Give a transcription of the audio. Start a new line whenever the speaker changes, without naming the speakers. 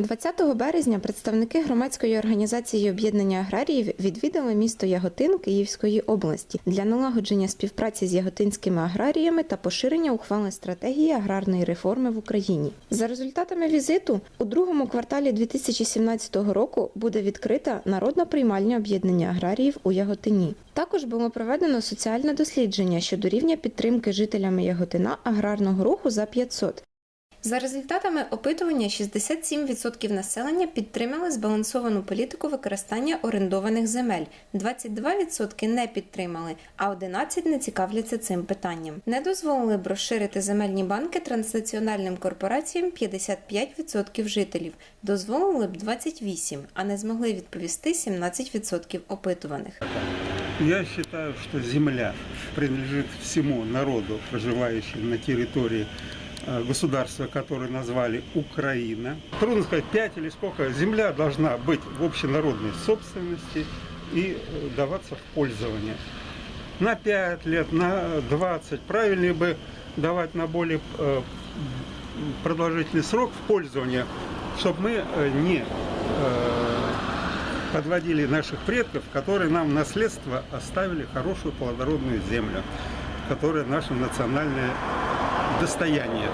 20 березня представники громадської організації об'єднання аграріїв відвідали місто Яготин Київської області для налагодження співпраці з яготинськими аграріями та поширення ухвали стратегії аграрної реформи в Україні. За результатами візиту у другому кварталі 2017 року буде відкрита народна приймальня об'єднання аграріїв у Яготині. Також було проведено соціальне дослідження щодо рівня підтримки жителями Яготина аграрного руху за 500. За результатами опитування 67% населення підтримали збалансовану політику використання орендованих земель, 22% не підтримали, а 11% не цікавляться цим питанням. Не дозволили б розширити земельні банки транснаціональним корпораціям 55% жителів, дозволили б 28%, а не змогли відповісти 17% опитуваних.
Я считаю, что земля принадлежит всему народу, проживающему на территории э, государства, которое назвали Украина. Трудно сказать, 5 или сколько. Земля должна быть в общенародной собственности и э, даваться в пользование. На 5 лет, на 20. Правильнее бы давать на более э, продолжительный срок в пользование, чтобы мы э, не э, подводили наших предков, которые нам в наследство оставили хорошую плодородную землю, которая наше национальное достояние.